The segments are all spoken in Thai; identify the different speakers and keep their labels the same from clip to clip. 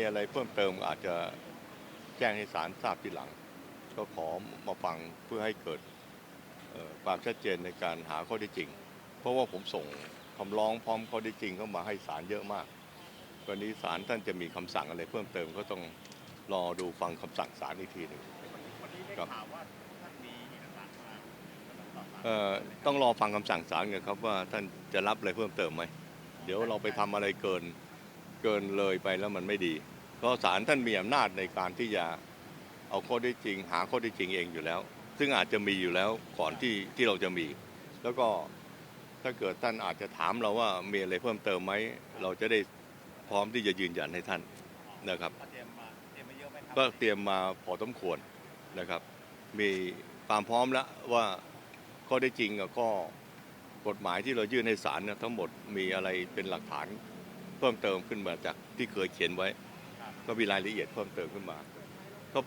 Speaker 1: มีอะไรเพิ่มเติมอาจจะแจ้งให้ศาลทราบทีหลัง ก็ขอมาฟังเพื่อให้เกิดความชัดเจนในการหาข้อเท็จจริง เพราะว่าผมส่งคำร้องพร้อมข้อเท็จจริงเข้ามาให้ศาลเยอะมากวันนี้ศาลท่านจะมีคำสั่งอะไรเพิ่มเติมก็ต้องรอดูฟังคำสั่งศาลอีกทีหนึ่งครับ
Speaker 2: ต้อ
Speaker 1: งรอฟังคำสั่งศาลกันครับว่าท่านจะรับอะไรเพิ่มเติมไหม เดี๋ยวเราไปทำอะไรเกิน เกินเลยไปแล้วมันไม่ดี เพราะศาลท่านมีอำนาจในการที่จะเอาข้อได้จริง หาข้อได้จริงเองอยู่แล้ว ซึ่งอาจจะมีอยู่แล้วก่อนที่ที่เราจะมี แล้วก็ถ้าเกิดท่านอาจจะถามเราว่ามีอะไรเพิ่มเติมไหมเราจะได้พร้อมที่จะยืนยันให้ท่านนะครับก็เตรียมมาพอสมควรนะครับ มีความพร้อมแล้วว่าข้อได้จริงกับข้อกฎหมายที่เรายื่นให้ศาลเนี่ยทั้งหมดมีอะไรเป็นหลักฐาน เพิ่มเติมขึ้นมาจากที่เคยเขียนไว้ ก็มีรายละเอียดเพิ่มเติมขึ้นมาก็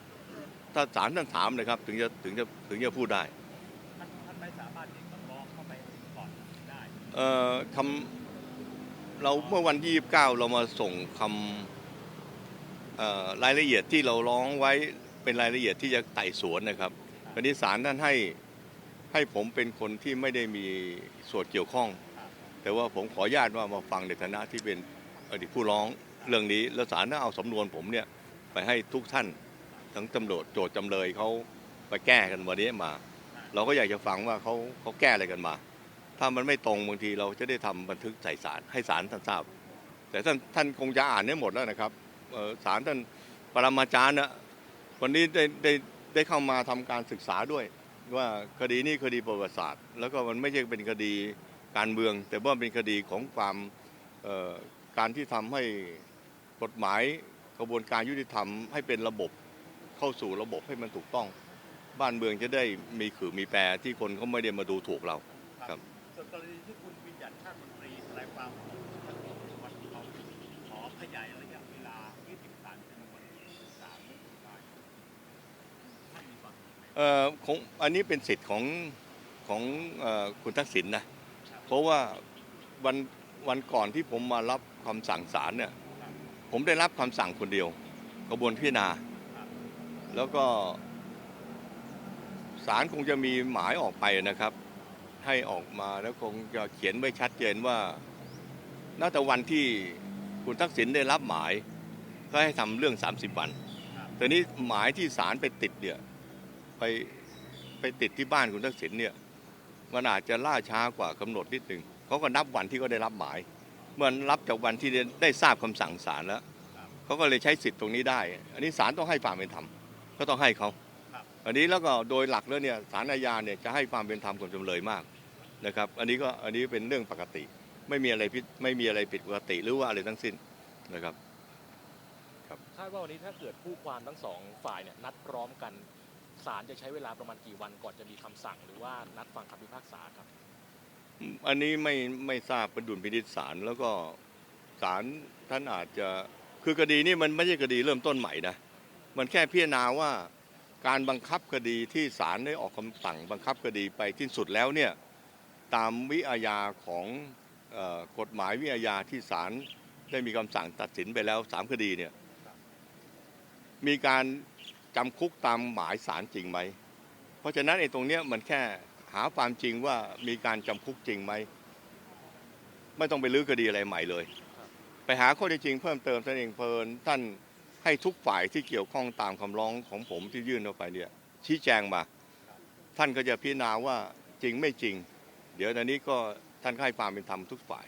Speaker 1: ถ้าศาลท่านถามนะครับ ถึงจะถึงจะถึงจะพูดได้
Speaker 2: ท่านท่านไม่สามารถยื่นคำร้องเข้าไปก่อนได้
Speaker 1: เอ่อคำเราเมื่อวันที่29เรามาส่งคำเอ่อรายละเอียดที่เราร้องไว้เป็นรายละเอียดที่จะไต่สวนนะครับวันนี้ศาลท่านให้ให้ผมเป็นคนที่ไม่ได้มีส่วนเกี่ยวข้อง แต่ว่าผมขออนุญาตว่ามาฟังในฐานะที่เป็น อดีตผู้ร้องเรื่องนี้ แล้วศาลน่าเอาสำนวนผมเนี่ยไปให้ทุกท่านทั้งตำรวจโจทย์จำเลยเขาไปแก้กันวันนี้มา เราก็อยากจะฟังว่าเขาเขาแก้อะไรกันมา ถ้ามันไม่ตรงบางทีเราจะได้ทำบันทึกใส่ศาลให้ศาลท่านทราบ แต่ท่านท่านคงจะอ่านได้หมดแล้วนะครับเอ่อศาลท่านปรมาจารย์นะวันนี้ได้ได้ได้เข้ามาทำการศึกษาด้วยว่าคดีนี้คดีประวัติศาสตร์ แล้วก็มันไม่ใช่เป็นคดีการเมือง แต่ว่าเป็นคดีของความ การที่ทำให้กฎหมายกระบวนการยุติธรรมให้เป็นระบบเข้าสู่ระบบให้มันถูกต้อง บ้านเมืองจะได้มีขือมีแปรที่คนเขาไม่ได้มาดูถูกเราครับ
Speaker 2: ส่วนกรณีที่คุณวิญญัติชาติมนตรีทนายความของท่านวันเขาขอขยายระยะเวลา20การเป็นวันที่3พฤศจิกายนท่านมีความเห็นไหม
Speaker 1: เอ่อของอันนี้เป็นสิทธิ์ของของเออคุณทักษิณนะเพราะว่าวันวันก่อนที่ผมมารับ คำสั่งศาลเนี่ยผมได้รับคำสั่งคนเดียว กระบวนพิจารณา แล้วก็ศาลคงจะมีหมายออกไปนะครับ ให้ออกมาแล้วคงจะเขียนไว้ชัดเจนว่าน่าจะวันที่คุณทักษิณได้รับหมาย ก็ให้ทำเรื่อง 30 วัน แต่นี้หมายที่ศาลไปติดเนี่ยไปไปติดที่บ้านคุณทักษิณเนี่ยมันอาจจะล่าช้ากว่ากำหนดนิดหนึ่งเขาก็นับวันที่เขาได้รับหมาย เมื่อรับจากวันที่ได้ได้ทราบคำสั่งศาลแล้วเขาก็เลยใช้สิทธิ์ตรงนี้ได้ อันนี้ศาลต้องให้ความเป็นธรรมก็ต้องให้เขาอันนี้แล้วก็โดยหลักแล้วเนี่ยศาลอาญาเนี่ยจะให้ความเป็นธรรมกับจำเลยมากนะครับ อันนี้ก็อันนี้เป็นเรื่องปกติ ไม่มีอะไรผิดไม่มีอะไรผิดปกติหรือว่าอะไรทั้งสิ้นนะครับ
Speaker 3: คาดว่าวันนี้ถ้าเกิดผู้ความทั้งสองฝ่ายเนี่ยนัดพร้อมกันศาลจะใช้เวลาประมาณกี่วันก่อนจะมีคำสั่ง หรือว่านัดฟังคำพิพากษาครับ
Speaker 1: อันนี้ไม่ไม่ทราบเป็นดุลพินิจศาลแล้วก็ศาลท่านอาจจะคือคดีนี้มันไม่ใช่คดีเริ่มต้นใหม่นะมันแค่พิจารณาว่าการบังคับคดีที่ศาลได้ออกคำสั่งบังคับคดีไปที่สุดแล้วเนี่ยตามวิอาญาของออกฎหมายวิอาญาที่ศาลได้มีคำสั่งตัดสินไปแล้วสามคดีเนี่ยมีการจำคุกตามหมายศาลจริงไหม เพราะฉะนั้นไอ้ตรงเนี้ยมันแค่ หาความจริงว่ามีการจำคุกจริงไหม ไม่ต้องไปลื้อคดีอะไรใหม่เลย ไปหาข้อเท็จจริงเพิ่มเติมท่านเองเพลินท่านให้ทุกฝ่ายที่เกี่ยวข้องตามคำร้องของผมที่ยื่นออกไปเนี่ยชี้แจงมา ท่านก็จะพิจารณาว่าจริงไม่จริง เดี๋ยวตอนนี้ก็ท่านก็ให้ความเป็นธรรมทุกฝ่าย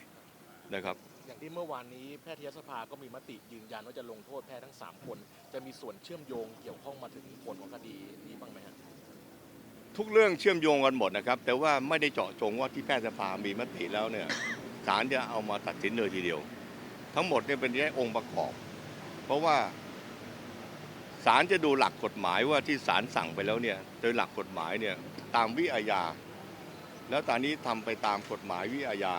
Speaker 1: นะครับ
Speaker 3: อย่างที่เมื่อวานนี้แพทยสภาก็มีมติยืนยันว่าจะลงโทษแพทย์ทั้ง 3 คน จะมีส่วนเชื่อมโยงเกี่ยวข้องมาถึงผลของคดีนี้บ้างไหมฮะ
Speaker 1: ทุกเรื่องเชื่อมโยงกันหมดนะครับ แต่ว่าไม่ได้เจาะจงว่าที่แพทยสภามีมติแล้วเนี่ยศาลจะเอามาตัดสินเลยทีเดียว ทั้งหมดเนี่ยเป็นแค่องค์ประกอบ เพราะว่าศาลจะดูหลักกฎหมายว่าที่ศาลสั่งไปแล้วเนี่ยโดยหลักกฎหมายเนี่ยตามวิอาญา แล้วตอนนี้ทำไปตามกฎหมายวิอาญา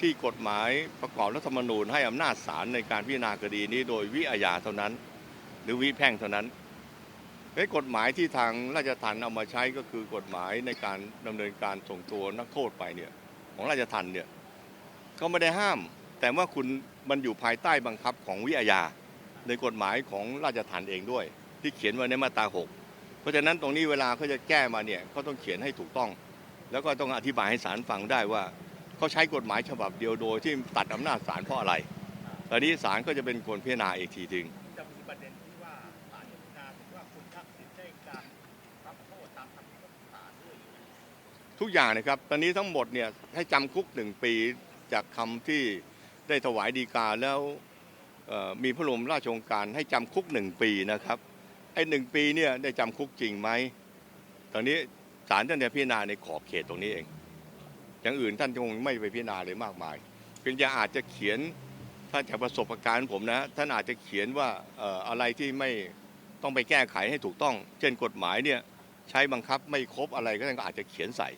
Speaker 1: ที่กฎหมายประกอบรัฐธรรมนูญให้อำนาจศาลในการพิจารณาคดีนี้โดยวิอาญาเท่านั้น หรือวิแพ่งเท่านั้น ไอ้กฎหมายที่ทางราชทัณฑ์เอามาใช้ก็คือกฎหมายในการดำเนินการส่งตัวนักโทษไปเนี่ยของราชทัณฑ์เนี่ยเขาไม่ได้ห้าม แต่ว่าคุณมันอยู่ภายใต้บังคับของวิอาญาในกฎหมายของราชทัณฑ์เองด้วย ที่เขียนไว้ในมาตราหกเพราะฉะนั้นตรงนี้เวลาเขาจะแก้มาเนี่ยเขาต้องเขียนให้ถูกต้อง แล้วก็ต้องอธิบายให้ศาลฟังได้ว่าเขาใช้กฎหมายฉบับเดียวโดยที่ตัดอำนาจศาลเพราะอะไรตอนนี้ศาลก็จะเป็นคนพิจารณาอีกทีถึง
Speaker 2: ทุก
Speaker 1: อย่างนะครับ ตอนนี้ทั้งหมดเนี่ยให้จำคุกหนึ่งปีจากคำที่ได้ถวายดีกาแล้วมีพระบรมราชโองการให้จำคุกหนึ่งปีนะครับไอ้หนึ่งปีเนี่ยได้จำคุกจริงไหมตอนนี้ศาลท่านจะพิจารณาในขอบเขตตรงนี้เอง อย่างอื่นท่านคงไม่ไปพิจารณาเลยมากมายเพียงแต่อาจจะเขียนถ้าจากประสบการณ์ผมนะ ท่านอาจจะเขียนว่าเอ่ออะไรที่ไม่ต้องไปแก้ไขให้ถูกต้อง เช่นกฎหมายเนี่ยใช้บังคับไม่ครบอะไรก็ท่านก็อาจจะเขียนใส่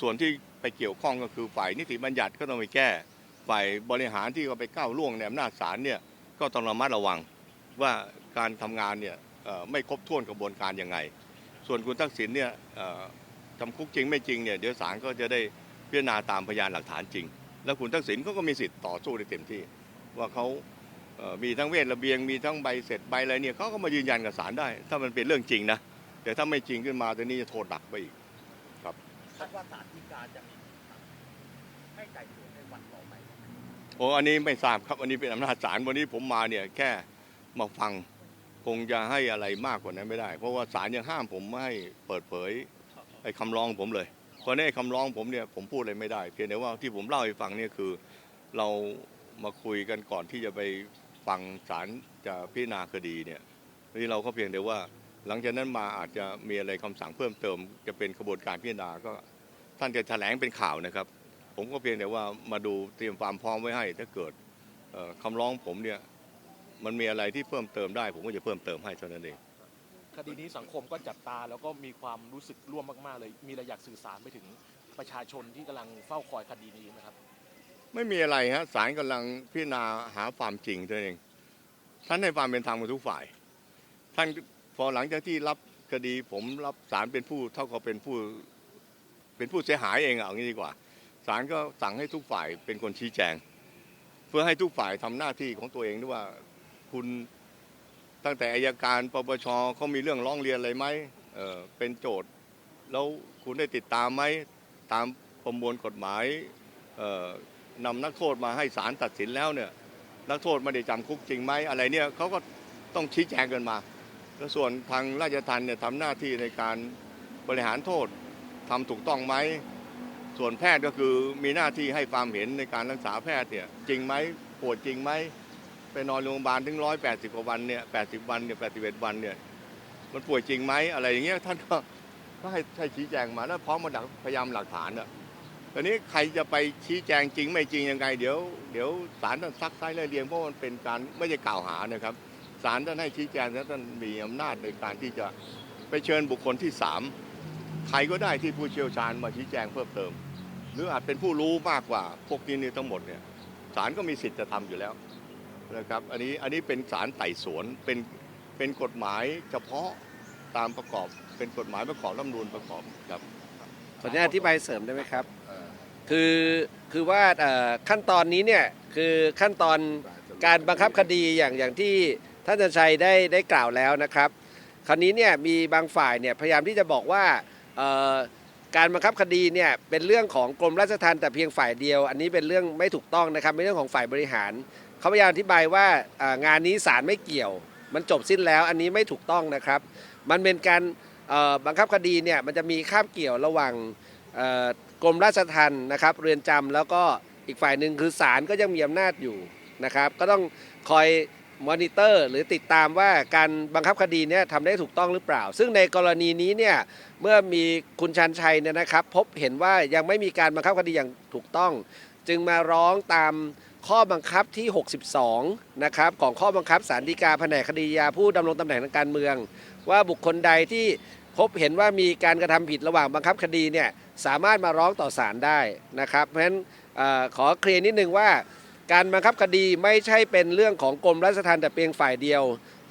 Speaker 1: ส่วนที่ไปเกี่ยวข้องก็คือฝ่ายนิติบัญญัติก็ต้องไปแก้ ฝ่ายบริหารที่ก็ไปก้าวล่วงในอำนาจศาลเนี่ยก็ต้องระมัดระวังว่าการทำงานเนี่ยไม่ครบถ้วนกระบวนการยังไง ส่วนคุณทักษิณเนี่ยจำคุกจริงไม่จริงเนี่ยเดี๋ยวศาลก็จะได้พิจารณาตามพยานหลักฐานจริง แล้วคุณทักษิณเขาก็มีสิทธิ์ต่อสู้ได้เต็มที่ ว่าเขามีทั้งเวทระเบียงมีทั้งใบเสร็จใบอะไรเนี่ยเขาก็มายืนยันกับศาลได้ ถ้ามันเป็นเรื่องจริงนะแต่ถ้าไม่จริงขึ้นมาตัวนี้จะโทษหนักไปอีก
Speaker 2: คาดว่าศาลฎีกาจะมีคำสั่งให้ไต่สวนในวันต่อไป
Speaker 1: โอ้อันนี้ไม่ทราบครับอันนี้เป็นอำนาจศาลวันนี้ผมมาเนี่ยแค่มาฟังคงจะให้อะไรมากกว่านั้นไม่ได้ เพราะว่าศาลยังห้ามผมไม่ให้เปิดเผยไอ้คำร้องผมเลยเพราะในคำร้องผมเนี่ยผมพูดอะไรไม่ได้ เพียงแต่ว่าที่ผมเล่าให้ฟังเนี่ยคือเรามาคุยกันก่อนที่จะไปฟังศาลจะพิจารณาคดีเนี่ยนี่เราก็เพียงแต่ว่า หลังจากนั้นมาอาจจะมีอะไรคำสั่งเพิ่มเติม จะเป็นกระบวนการพิจารณาก็ท่านจะแถลงเป็นข่าวนะครับ ผมก็เพียงแต่ว่ามาดูเตรียมความพร้อมไว้ให้ ถ้าเกิดเอ่อคำร้องผมเนี่ยมันมีอะไรที่เพิ่มเติมได้ ผมก็จะเพิ่มเติมให้เท่านั้นเอง
Speaker 3: คดีนี้สังคมก็จับตาแล้วก็มีความรู้สึกร่วมมาก ๆ เลย มีอะไรอยากสื่อสารไปถึงประชาชนที่กำลังเฝ้าคอยคดีนี้นะครับ
Speaker 1: ไม่มีอะไรฮะศาลกำลังพิจารณาหาความจริงเท่านั้นเองท่านให้ความเป็นธรรมกับทุกฝ่าย ท่านพ อหลังจากที่รับคดีผมรับศาลเป็นผู้เท่ากับเป็นผู้เป็นผู้เสียหายเองเอางี้ดีกว่าศาลก็สั่งให้ทุกฝ่ายเป็นคนชี้แจง เพื่อให้ทุกฝ่ายทำหน้าที่ของตัวเองด้วยว่าคุณตั้งแต่อายการปปชเขามีเรื่องร้องเรียนอะไรไหมเออเป็นโจทย์ แล้วคุณได้ติดตามไหมตามประมวลกฎหมายนำนักโทษมาให้ศาลตัดสินแล้วเนี่ยนักโทษไม่ได้จำคุกจริงไหมอะไรเนี่ยเขาก็ต้องชี้แจงกันมา แล้วส่วนทางราชทัณฑ์เนี่ยทำหน้าที่ในการบริหารโทษทำถูกต้องไหม ส่วนแพทย์ก็คือมีหน้าที่ให้ความเห็นในการรักษาแพทย์เนี่ยจริงไหมปวดจริงไหมไปนอนโรงพยาบาลถึงร้อยแปดสิบกว่าวันเนี่ยแปดสิบวันเนี่ยแปดสิบเอ็ดวันเนี่ยมันป่วยจริงไหมอะไรอย่างเงี้ยท่านก็ก็ให้ให้ชี้แจงมาแล้วพร้อมมาดักพยายามหลักฐานอะตอนนี้ใครจะไปชี้แจงจริงไม่จริงยังไง เดี๋ยวเดี๋ยวศาลท่านซักไซ้ไล่เรียงเพราะมันเป็นการไม่ใช่กล่าวหานะครับ ศาลท่านให้ชี้แจงแล้วท่านมีอำนาจในการที่จะไปเชิญบุคคลที่สามใครก็ได้ที่ผู้เชี่ยวชาญมาชี้แจงเพิ่มเติม หรืออาจเป็นผู้รู้มากกว่าพวกนี้นี่ทั้งหมดเนี่ยศาลก็มีสิทธิ์จะทำอยู่แล้วนะครับอันนี้อันนี้เป็นศาลไต่สวนเป็นเป็นกฎหมายเฉพาะตามประกอบเป็นกฎหมายประกอบรัฐธรรมนูญประกอบครับ
Speaker 4: ขออนุญาตอธิบายเสริมได้ไหมครับคือคือว่าเอ่อขั้นตอนนี้เนี่ยคือขั้นตอนการบังคับคดีอย่างอย่างที่ ท่านอาจารย์ชัยได้ได้กล่าวแล้วนะครับ คราวนี้เนี่ยมีบางฝ่ายเนี่ยพยายามที่จะบอกว่าการบังคับคดีเนี่ยเป็นเรื่องของกรมราชทัณฑ์แต่เพียงฝ่ายเดียว อันนี้เป็นเรื่องไม่ถูกต้องนะครับเป็นเรื่องของฝ่ายบริหารเขาพยายามอธิบายว่างานนี้ศาลไม่เกี่ยว มันจบสิ้นแล้วอันนี้ไม่ถูกต้องนะครับ มันเป็นการบังคับคดีเนี่ยมันจะมีข้ามเกี่ยวระหว่างกรมราชทัณฑ์นะครับ เรือนจำแล้วก็อีกฝ่ายหนึ่งคือศาลก็ยังมีอำนาจอยู่นะครับ ก็ต้องคอย มอนิเตอร์หรือติดตามว่าการบังคับคดีเนี่ยทำได้ถูกต้องหรือเปล่า ซึ่งในกรณีนี้เนี่ยเมื่อมีคุณชันชัยเนี่ยนะครับ พบเห็นว่ายังไม่มีการบังคับคดีอย่างถูกต้อง จึงมาร้องตามข้อบังคับที่ 62 นะครับของข้อบังคับสารดีกาแผนกคดียาผู้ดำรงตำแหน่งทางการเมือง ว่าบุคคลใดที่พบเห็นว่ามีการกระทำผิดระหว่างบังคับคดีเนี่ยสามารถมาร้องต่อศาลได้นะครับ เพราะฉะนั้นอขอเคลียร์นิดนึงว่า การบังคับคดีไม่ใช่เป็นเรื่องของกรมราชทัณฑ์แต่เพียงฝ่ายเดียว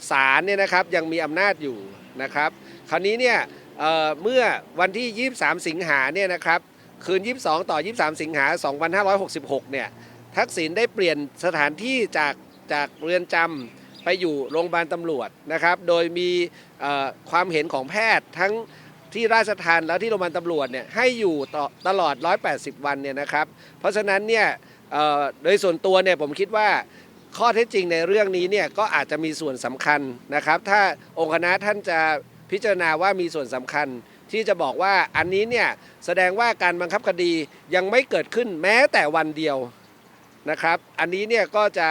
Speaker 4: ศาลเนี่ยนะครับยังมีอำนาจอยู่นะครับ คราวนี้เนี่ยเเมื่อวันที่ 23 สิงหาเนี่ยนะครับคืน 22 ต่อ 23 สิงหา 2566 เนี่ยทักษิณได้เปลี่ยนสถานที่จากจากเรือนจำไปอยู่โรงพยาบาลตำรวจนะครับ โดยมีความเห็นของแพทย์ทั้งที่ราชทันแล้วที่โรงพยาบาลตำรวจเนี่ยให้อยู่ต่อตลอด 180 วันเนี่ยนะครับ เพราะฉะนั้นเนี่ย โดยส่วนตัวเนี่ยผมคิดว่าข้อเท็จจริงในเรื่องนี้เนี่ยก็อาจจะมีส่วนสำคัญนะครับ ถ้าองค์คณะท่านจะพิจารณาว่ามีส่วนสำคัญ ที่จะบอกว่าอันนี้เนี่ยแสดงว่าการบังคับคดียังไม่เกิดขึ้นแม้แต่วันเดียวนะครับ อันนี้เนี่ยก็จะ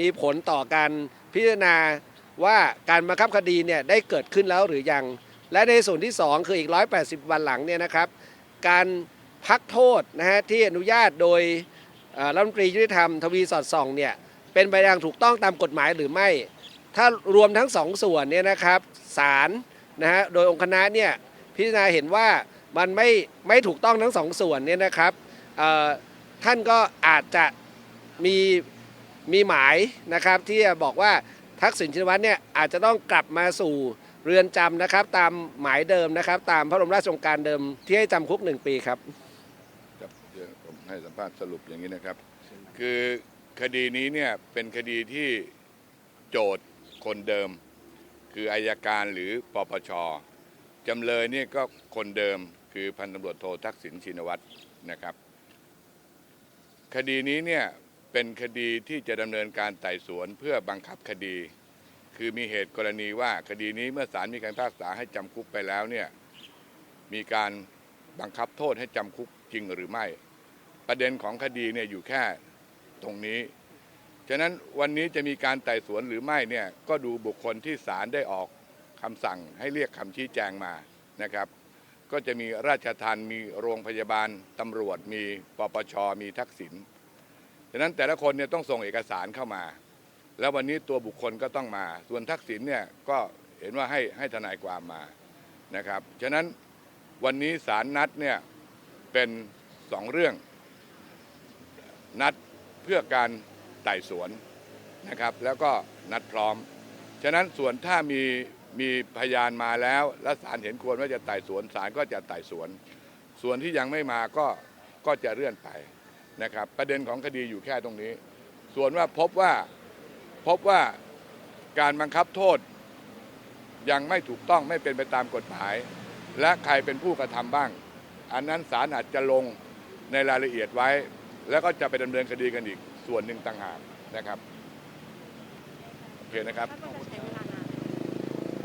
Speaker 4: มีผลต่อการพิจารณาว่าการบังคับคดีเนี่ยได้เกิดขึ้นแล้วหรือยัง และในส่วนที่ 2 คืออีก 180 วันหลังเนี่ยนะครับ การพักโทษนะฮะที่อนุญาตโดย รัฐมนตรียุติธรรมทวีสอดส่องเนี่ยเป็นไปอย่างถูกต้องตามกฎหมายหรือไม่ ถ้ารวมทั้งสองส่วนเนี่ยนะครับศาลนะฮะโดยองค์คณะเนี่ยพิจารณาเห็นว่ามันไม่ไม่ถูกต้องทั้งสองส่วนเนี่ยนะครับท่านก็อาจจะมีมีหมายนะครับที่จะบอกว่าทักษิณชินวัตรเนี่ยอาจจะต้องกลับมาสู่เรือนจำนะครับตามหมายเดิมนะครับ ตามพระบรมราชโองการเดิมที่ให้จำคุกหนึ่งปีครับ
Speaker 5: ให้สัมภาษณ์สรุปอย่างนี้นะครับ คือคดีนี้เนี่ยเป็นคดีที่โจทย์คนเดิม คืออายการหรือปปชจำเลยเนี่ยก็คนเดิมคือพันตำรวจโททักษิณชินวัตรนะครับ คดีนี้เนี่ยเป็นคดีที่จะดำเนินการไต่สวนเพื่อบังคับคดี คือมีเหตุกรณีว่าคดีนี้เมื่อศาลมีการพิพากษาให้จำคุกไปแล้วเนี่ยมีการบังคับโทษให้จำคุกจริงหรือไม่ ประเด็นของคดีเนี่ยอยู่แค่ตรงนี้ ฉะนั้นวันนี้จะมีการไต่สวนหรือไม่เนี่ยก็ดูบุคคลที่ศาลได้ออกคำสั่งให้เรียกคำชี้แจงมานะครับ ก็จะมีราชทันมีโรงพยาบาลตำรวจมีปปชมีทักษิณฉะนั้นแต่ละคนเนี่ยต้องส่งเอกสารเข้ามา แล้ววันนี้ตัวบุคคลก็ต้องมา ส่วนทักษิณเนี่ยก็เห็นว่าให้ให้ทนายความมานะครับ ฉะนั้นวันนี้ศาลนัดเนี่ยเป็นสองเรื่อง นัดเพื่อการไต่สวนนะครับ แล้วก็นัดพร้อม ฉะนั้นส่วนถ้ามีมีพยานมาแล้ว และศาลเห็นควรว่าจะไต่สวนศาลก็จะไต่สวน ส่วนที่ยังไม่มาก็ก็จะเลื่อนไปนะครับ ประเด็นของคดีอยู่แค่ตรงนี้ ส่วนว่าพบว่าพบว่าการบังคับโทษ ยังไม่ถูกต้องไม่เป็นไปตามกฎหมาย และใครเป็นผู้กระทำบ้าง อันนั้นศาลอาจจะลงในรายละเอียดไว้ แล้วก็จะไปดำเนินคดีกันอีกส่วนหนึ่งต่างหากนะครับโอเคนะครับ
Speaker 6: คาดว่าจะใช้เวลานาน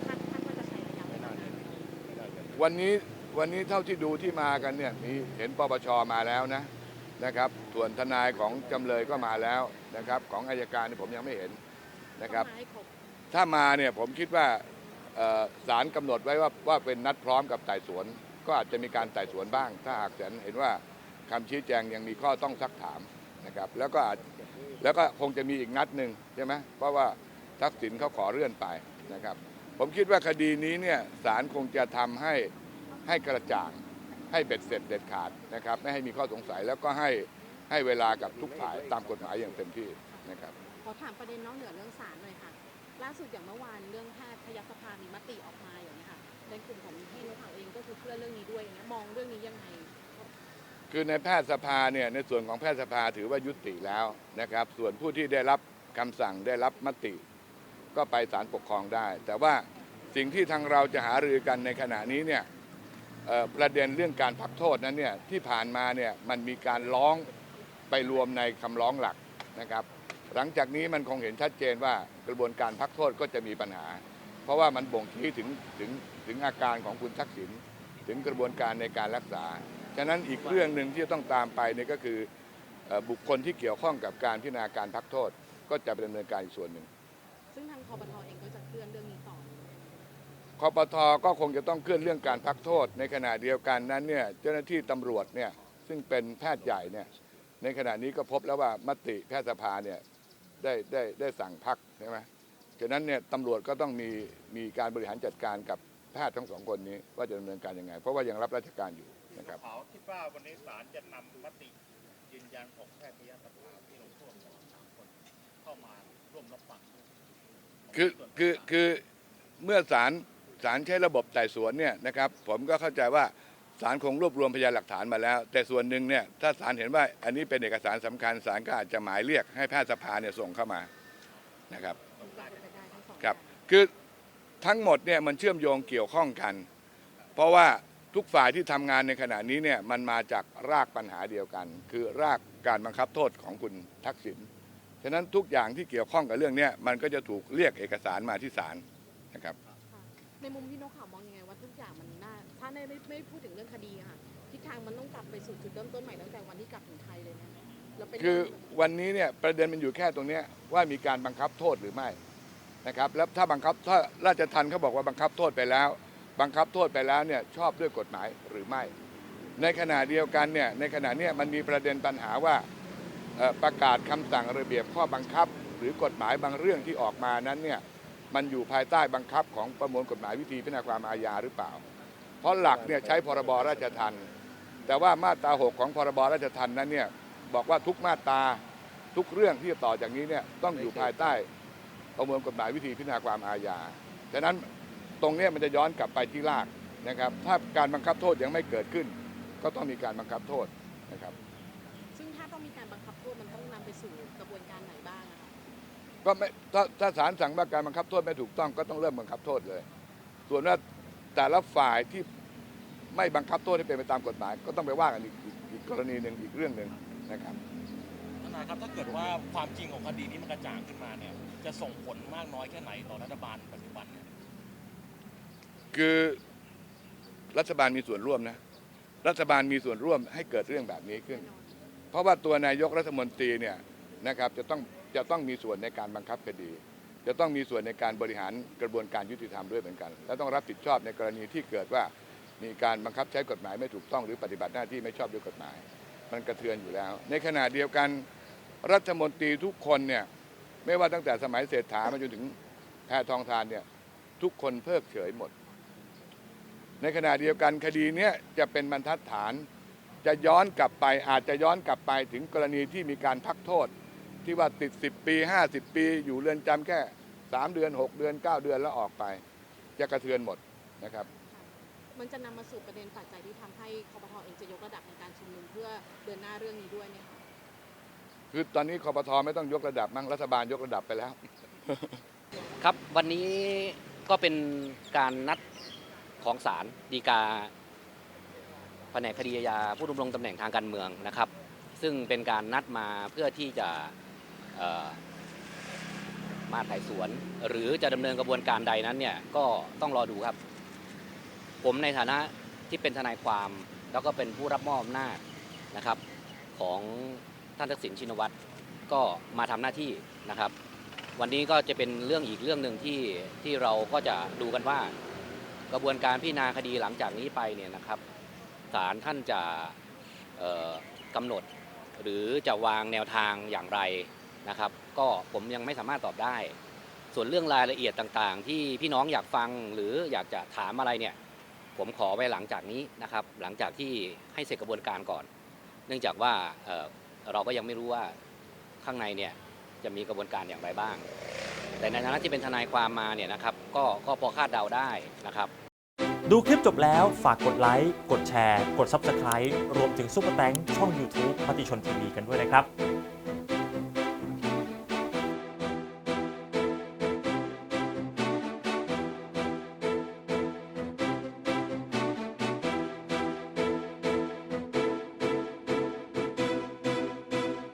Speaker 6: คาดคาดว่าจะใช้ระยะเวลานาน
Speaker 5: วันนี้วันนี้เท่าที่ดูที่มากันเนี่ยมีเห็นปปชมาแล้วนะนะครับ ส่วนทนายของจำเลยก็มาแล้วนะครับ ของอายการนี่ผมยังไม่เห็นนะครับ
Speaker 6: ต้องมาให้ครบ
Speaker 5: ถ้ามาเนี่ยผมคิดว่าเอ่อศาลกำหนดไว้ว่าว่าเป็นนัดพร้อมกับไต่สวน ก็อาจจะมีการไต่สวนบ้าง ถ้าหากศาลเห็นว่า คำชี้แจงยังมีข้อต้องซักถามนะครับ แล้วก็อาจแล้วก็คงจะมีอีกนัดหนึ่งใช่ไหมเพราะว่าทักษิณเขาขอเลื่อนไปนะครับ ผมคิดว่าคดีนี้เนี่ยศาลคงจะทำให้ให้กระจ่างให้เบ็ดเสร็จเด็ดขาดนะครับ ไม่ให้มีข้อสงสัยแล้วก็ให้ให้เวลากับทุกฝ่ายตามกฎหมายอย่างเต็มที่นะครับ
Speaker 6: ขอถามประเด็นนอกเหนือเรื่องศาลหน่อยค่ะล่าสุดอย่างเมื่อวานเรื่องแพทยสภามีมติออกมาอย่างนี้ค่ะในกลุ่มของพี่นุชเขาเองก็คือเพื่อเรื่องนี้ด้วยอย่างเงี้ยมองเรื่องนี้ยังไง
Speaker 5: คือในแพทยสภาเนี่ยในส่วนของแพทยสภาถือว่ายุติแล้วนะครับ ส่วนผู้ที่ได้รับคำสั่งได้รับมติ ก็ไปศาลปกครองได้ แต่ว่าสิ่งที่ทางเราจะหารือกันในขณะนี้เนี่ยประเด็นเรื่องการพักโทษนั้นเนี่ยที่ผ่านมาเนี่ยมันมีการร้องไปรวมในคำร้องหลักนะครับ หลังจากนี้มันคงเห็นชัดเจนว่ากระบวนการพักโทษก็จะมีปัญหา เพราะว่ามันบ่งชี้ถึงถึงถึงอาการของคุณทักษิณถึงกระบวนการในการรักษา ฉะนั้นอีกเรื่องหนึ่งที่จะต้องตามไปเนี่ยก็คือเอ่อบุคคลที่เกี่ยวข้องกับการพิจารณาการพักโทษ ก็จะไปดำเนินการอีกส่วนหนึ่ง
Speaker 6: ซึ่งทางคอปทเองก็จะเคลื่อนเรื่องนี้ต่อ
Speaker 5: คอปทก็คงจะต้องเคลื่อนเรื่องการพักโทษ ในขณะเดียวกันนั้นเนี่ยเจ้าหน้าที่ตำรวจเนี่ยซึ่งเป็นแพทย์ใหญ่เนี่ยในขณะนี้ก็พบแล้วว่ามติแพทยสภาเนี่ยได้ได้ได้สั่งพักใช่ไหมฉะนั้นเนี่ยตำรวจก็ต้องมีมีการบริหารจัดการกับแพทย์ทั้งสองคนนี้ว่าจะดำเนินการยังไง เพราะว่ายังรับราชการอยู่ นะครับ
Speaker 2: เขาคิดว่าวันนี้ศาลจะนำมติยืนยันของแพทยสภาที่ลงโทษทั้งสามคนเข้ามาร่วมรับฟังด้วย
Speaker 5: คือคือคือเมื่อศาลศาลใช้ระบบไต่สวนเนี่ยนะครับ ผมก็เข้าใจว่าศาลคงรวบรวมพยานหลักฐานมาแล้ว แต่ส่วนหนึ่งเนี่ยถ้าศาลเห็นว่าอันนี้เป็นเอกสารสำคัญศาลก็อาจจะหมายเรียกให้แพทยสภาเนี่ยส่งเข้ามานะครับ
Speaker 2: ต
Speaker 6: เป็นไปได้ทั้งสอง
Speaker 5: ครับ
Speaker 6: อย่าง
Speaker 5: คือทั้งหมดเนี่ยมันเชื่อมโยงเกี่ยวข้องกัน เพราะว่า ทุกฝ่ายที่ทำงานในขณะนี้เนี่ยมันมาจากรากปัญหาเดียวกัน คือรากการบังคับโทษของคุณทักษิณฉะนั้นทุกอย่างที่เกี่ยวข้องกับเรื่องเนี้ยมันก็จะถูกเรียกเอกสารมาที่ศาลนะครับ
Speaker 6: ค่ะในมุมพี่นกข่าวมองยังไงว่าทุกอย่างมันน่าถ้าไม่ไม่ไม่พูดถึงเรื่องคดีอะค่ะทิศทางมันต้องกลับไปสู่จุดเริ่มต้นใหม่ตั้งแต่วันที่กลับถึงไทยเลยนะแล้วเป็น
Speaker 5: คือ
Speaker 6: เรื่อง
Speaker 5: วันนี้เนี่ยประเด็นมันอยู่แค่ตรงเนี้ยว่ามีการบังคับโทษหรือไม่นะครับแล้วถ้าบังคับถ้าราชทันเขาบอกว่าบังคับโทษไปแล้ว บังคับโทษไปแล้วเนี่ยชอบด้วยกฎหมายหรือไม่ ในขณะเดียวกันเนี่ยในขณะเนี้ยมันมีประเด็นปัญหาว่าประกาศคำสั่งระเบียบข้อบังคับ หรือกฎหมายบางเรื่องที่ออกมานั้นเนี่ยมันอยู่ภายใต้บังคับของประมวลกฎหมายวิธีพิจารณาความอาญาหรือเปล่า เพราะหลักเนี่ยใช้พรบราชทัณฑ์แต่ว่ามาตรา 6 ของพรบราชทัณฑ์นั้นเนี่ยบอกว่าทุกมาตราทุกเรื่องที่จะต่อจากนี้เนี่ยต้องอยู่ภายใต้ประมวลกฎหมายวิธีพิจารณาความอาญา ฉะนั้น ตรงเนี้ยมันจะย้อนกลับไปที่รากนะครับ ถ้าการบังคับโทษยังไม่เกิดขึ้น ก็ต้องมีการบังคับโทษนะครับ
Speaker 6: ซึ่งถ้าต้องมีการบังคับโทษมันต้องนำไปสู่กระบวนการไหนบ้างอะคะ
Speaker 5: ก็ไม่ถ้าถ้าศาลสั่งว่าการบังคับโทษไม่ถูกต้องก็ต้องเริ่มบังคับโทษเลย ส่วนว่าแต่ละฝ่ายที่ไม่บังคับโทษให้เป็นไปตามกฎหมาย ก็ต้องไปว่ากันอีกอีกอีกกรณีหนึ่งอีกเรื่องหนึ่งนะครับ
Speaker 3: ทนายครับถ้าเกิดว่าความจริงของคดีนี้มันกระจ่างขึ้นมาเนี่ยจะส่งผลมากน้อยแค่ไหนต่อรัฐบาลปัจจุบันเนี่ย
Speaker 5: คือรัฐบาลมีส่วนร่วมนะ รัฐบาลมีส่วนร่วมให้เกิดเรื่องแบบนี้ขึ้น เพราะว่าตัวนายกรัฐมนตรีเนี่ยนะครับจะต้องจะต้องมีส่วนในการบังคับคดี จะต้องมีส่วนในการบริหารกระบวนการยุติธรรมด้วยเหมือนกัน และต้องรับผิดชอบในกรณีที่เกิดว่ามีการบังคับใช้กฎหมายไม่ถูกต้องหรือปฏิบัติหน้าที่ไม่ชอบด้วยกฎหมาย มันกระเทือนอยู่แล้ว ในขณะเดียวกันรัฐมนตรีทุกคนเนี่ยไม่ว่าตั้งแต่สมัยเศรษฐามาจนถึงแพทองทานเนี่ยทุกคนเพิกเฉยหมด ในขณะเดียวกันคดีเนี้ยจะเป็นบรรทัดฐาน จะย้อนกลับไปอาจจะย้อนกลับไปถึงกรณีที่มีการพักโทษ ที่ว่าติด 10 ปี 50 ปี อยู่เรือนจำแค่ 3 เดือน 6 เดือน 9 เดือนแล้วออกไป จะกระเทือนหมดนะครับ
Speaker 6: มันจะนำมาสู่ประเด็นปัจจัยที่ทำให้คอปทเองจะยกระดับในการชุมนุมเพื่อเดินหน้าเรื่องนี้ด้วยไหมคะ
Speaker 5: คือตอนนี้คอปทไม่ต้องยกระดับมั้งรัฐบาลยกระดับไปแล้ว
Speaker 7: ครับวันนี้ก็เป็นการนัด ของศาลฎีกาแผนกคดีอาญาผู้ดำรงตำแหน่งทางการเมืองนะครับ ซึ่งเป็นการนัดมาเพื่อที่จะมาไต่สวน หรือจะดำเนินกระบวนการใดนั้นเนี่ยก็ต้องรอดูครับ ผมในฐานะที่เป็นทนายความแล้วก็เป็นผู้รับมอบอำนาจนะครับ ของท่านทักษิณชินวัตรก็มาทำหน้าที่นะครับ วันนี้ก็จะเป็นเรื่องอีกเรื่องหนึ่งที่ที่เราก็จะดูกันว่า กระบวนการพิจารณาคดีหลังจากนี้ไปเนี่ยนะครับศาลท่านจะเอ่อกำหนดหรือจะวางแนวทางอย่างไรนะครับ ก็ผมยังไม่สามารถตอบได้ ส่วนเรื่องรายละเอียดต่างๆ ที่พี่น้องอยากฟังหรืออยากจะถามอะไรเนี่ย ผมขอไว้หลังจากนี้นะครับ หลังจากที่ให้เสร็จกระบวนการก่อน เนื่องจากว่าเเราก็ยังไม่รู้ว่าข้างในเนี่ยจะมีกระบวนการอย่างไรบ้าง แต่ในฐานะที่เป็นทนายความมาเนี่ยนะครับก็ก็พอคาดเดาได้นะครับ
Speaker 8: ดูคลิปจบแล้วฝากกดไลค์ กดแชร์ กด Subscribe รวมถึงซุปเปอร์แตงช่อง YouTube มติชนทีวีกันด้วยนะครับ